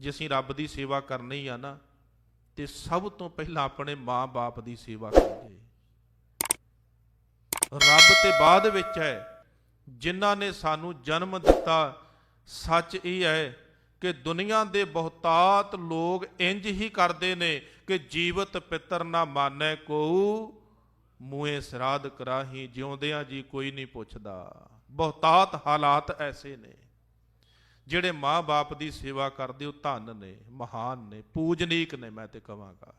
ਜੇ ਅਸੀਂ ਰੱਬ ਦੀ ਸੇਵਾ ਕਰਨੀ ਆ ਨਾ, ਤੇ ਸਭ ਤੋਂ ਪਹਿਲਾਂ ਆਪਣੇ ਮਾਂ-ਬਾਪ ਦੀ ਸੇਵਾ ਕਰੀਏ। ਰੱਬ ਤੇ ਬਾਅਦ ਵਿੱਚ ਹੈ, ਜਿਨ੍ਹਾਂ ਨੇ ਸਾਨੂੰ ਜਨਮ ਦਿੱਤਾ, ਸੱਚ ਇਹ ਹੈ ਕਿ ਦੁਨੀਆ ਦੇ ਬਹੁਤਾਤ ਲੋਕ ਇੰਜ ਹੀ ਕਰਦੇ ਨੇ ਕਿ ਜੀਵਤ ਪਿੱਤਰ ਨਾ ਮਾਨੈ ਕੋ ਮੂਏ ਸਰਾਧ ਕਰਾਹੀ ਜਿਉਂਦਿਆਂ ਜੀ ਕੋਈ ਨਹੀਂ ਪੁੱਛਦਾ। ਬਹੁਤਾਤ ਹਾਲਾਤ ਐਸੇ ਨੇ। ਜਿਹੜੇ ਮਾਂ-ਬਾਪ ਦੀ ਸੇਵਾ ਕਰਦੇ ਉਹ ਧਨ ਨੇ, ਮਹਾਨ ਨੇ, ਪੂਜਨੀਕ ਨੇ ਮੈਂ ਤੇ ਕਹਾਂਗਾ।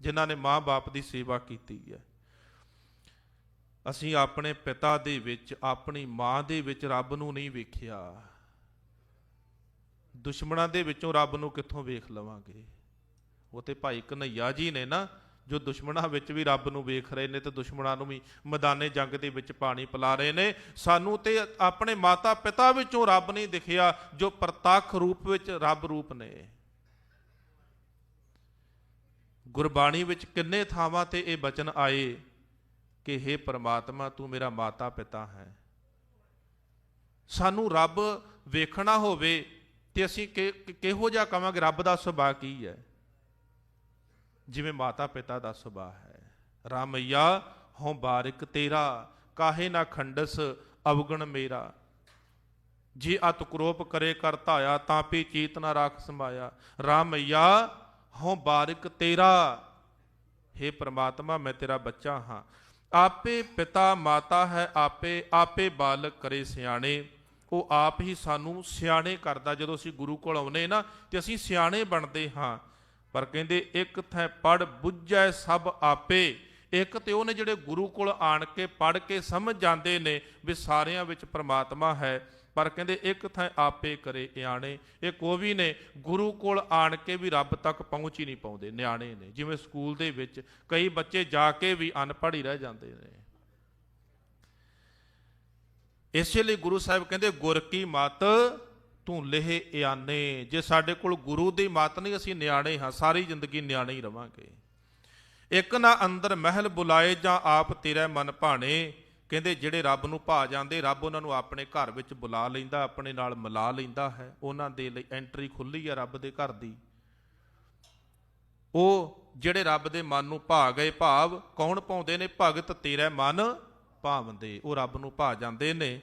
ਜਿਨ੍ਹਾਂ ਨੇ ਮਾਂ-ਬਾਪ ਦੀ ਸੇਵਾ ਕੀਤੀ ਹੈ। ਅਸੀਂ ਆਪਣੇ ਪਿਤਾ ਦੇ ਵਿੱਚ, ਆਪਣੀ ਮਾਂ ਦੇ ਵਿੱਚ ਰੱਬ ਨੂੰ ਨਹੀਂ ਵੇਖਿਆ। ਦੁਸ਼ਮਣਾਂ ਦੇ ਵਿੱਚੋਂ ਰੱਬ ਨੂੰ ਕਿੱਥੋਂ ਵੇਖ ਲਵਾਂਗੇ? ਉਹ ਤੇ ਭਾਈ ਕਨਈਆ ਜੀ ਨੇ ਨਾ ਜੋ ਦੁਸ਼ਮਣਾਂ ਵਿੱਚ ਵੀ ਰੱਬ ਨੂੰ ਵੇਖ ਰਹੇ ਨੇ ਤੇ ਦੁਸ਼ਮਣਾਂ ਨੂੰ ਵੀ ਮੈਦਾਨੇ ਜੰਗ ਦੇ ਵਿੱਚ ਪਾਣੀ ਪਿਲਾ ਰਹੇ ਨੇ। ਸਾਨੂੰ ਤੇ ਆਪਣੇ ਮਾਤਾ ਪਿਤਾ ਵਿੱਚੋਂ ਰੱਬ ਨਹੀਂ ਦਿਖਿਆ, ਜੋ ਪ੍ਰਤੱਖ ਰੂਪ ਵਿੱਚ ਰੱਬ ਰੂਪ ਨੇ। ਗੁਰਬਾਣੀ ਵਿੱਚ ਕਿੰਨੇ ਥਾਵਾਂ ਤੇ ਇਹ ਬਚਨ ਆਏ ਕਿ हे ਪ੍ਰਮਾਤਮਾ, ਤੂੰ ਮੇਰਾ ਮਾਤਾ ਪਿਤਾ ਹੈ। ਸਾਨੂੰ ਰੱਬ ਵੇਖਣਾ ਹੋਵੇ ਤੇ ਅਸੀਂ ਕਿ- ਕਿਹੋ ਜਿਹਾ ਕਵਾਂਗੇ, ਰੱਬ ਦਾ ਸੁਭਾਅ ਕੀ ਹੈ? ਜਿਵੇਂ ਮਾਤਾ ਪਿਤਾ ਦਾ ਸੁਭਾਅ ਹੈ। ਰਾਮਈਆ, ਹਉ ਬਾਰਿਕ ਤੇਰਾ, ਕਾਹੇ ਨਾ ਖੰਡਸ ਅਵਗਣ ਮੇਰਾ। ਜੇ ਅਤ ਕਰੋਪ ਕਰੇ ਕਰ ਧਾਇਆ, ਤਾਂ ਪੀ ਚੀਤ ਨਾ ਰਾਖ ਸਮਾਇਆ। ਰਾਮਈਆ, ਹਉ ਬਾਰਿਕ ਤੇਰਾ। हे ਪ੍ਰਮਾਤਮਾ, ਮੈਂ ਤੇਰਾ ਬੱਚਾ ਹਾਂ। ਆਪੇ ਪਿਤਾ ਮਾਤਾ ਹੈ ਆਪੇ ਆਪੇ ਬਾਲਕ ਕਰੇ ਸਿਆਣੇ। ਉਹ ਆਪ ਹੀ ਸਾਨੂੰ ਸਿਆਣੇ ਕਰਦਾ। ਜਦੋਂ ਅਸੀਂ ਗੁਰੂ ਕੋਲ ਆਉਨੇ ਨਾ, ਤੇ ਅਸੀਂ ਸਿਆਣੇ ਬਣਦੇ ਹਾਂ। ਪਰ ਕਹਿੰਦੇ ਇੱਕ ਥੈ ਪੜ ਬੁੱਝੈ ਸਭ ਆਪੇ। ਇੱਕ ਤੇ ਉਹਨੇ ਜਿਹੜੇ ਗੁਰੂ ਕੋਲ ਆਣ ਕੇ ਪੜ ਕੇ ਸਮਝ ਜਾਂਦੇ ਨੇ ਵੀ ਸਾਰਿਆਂ ਵਿੱਚ ਪ੍ਰਮਾਤਮਾ ਹੈ, ਪਰ ਕਹਿੰਦੇ ਇੱਕ ਥੈ ਆਪੇ ਕਰੇ ਇਆਣੇ। ਇਹ ਉਹ ਵੀ ਨੇ ਗੁਰੂ ਕੋਲ ਆਣ ਕੇ ਵੀ ਰੱਬ ਤੱਕ ਪਹੁੰਚ ਹੀ ਨਹੀਂ ਪਾਉਂਦੇ, ਨਿਆਣੇ ਨੇ। ਜਿਵੇਂ ਸਕੂਲ ਦੇ ਵਿੱਚ ਕਈ ਬੱਚੇ ਜਾ ਕੇ ਵੀ ਅਨਪੜ੍ਹ ਹੀ ਰਹਿ ਜਾਂਦੇ ਨੇ। ਇਸੇ ਲਈ ਗੁਰੂ ਸਾਹਿਬ ਕਹਿੰਦੇ, ਗੁਰ ਕੀ ਮਤ ਤੂੰ ਲੇਹ ਇਆਨੇ। ਜੇ ਸਾਡੇ ਕੋਲ ਗੁਰੂ ਦੀ ਮਤ ਨਹੀਂ, ਅਸੀਂ ਨਿਆਣੇ ਹਾਂ, ਸਾਰੀ ਜ਼ਿੰਦਗੀ ਨਿਆਣੇ ਹੀ ਰਵਾਂਗੇ। ਇੱਕ ਨਾ ਅੰਦਰ ਮਹਿਲ ਬੁਲਾਏ ਜਾਂ ਆਪ ਤੇਰੇ ਮਨ ਭਾਣੇ। ਕਹਿੰਦੇ ਜਿਹੜੇ ਰੱਬ ਨੂੰ ਭਾ ਜਾਂਦੇ, ਰੱਬ ਉਹਨਾਂ ਨੂੰ ਆਪਣੇ ਘਰ ਵਿੱਚ ਬੁਲਾ ਲੈਂਦਾ, ਆਪਣੇ ਨਾਲ ਮਿਲਾ ਲੈਂਦਾ ਹੈ। ਉਹਨਾਂ ਦੇ ਲਈ ਐਂਟਰੀ ਖੁੱਲੀ ਹੈ ਰੱਬ ਦੇ ਘਰ ਦੀ। ਉਹ ਜਿਹੜੇ ਰੱਬ ਦੇ ਮਨ ਨੂੰ ਭਾ ਗਏ ਭਾਵ, ਕੌਣ ਪਾਉਂਦੇ ਨੇ? ਭਗਤ ਤੇਰੇ ਮਨ ਭਾਵੰਦੇ। ਉਹ ਰੱਬ ਨੂੰ ਭਾ ਜਾਂਦੇ ਨੇ।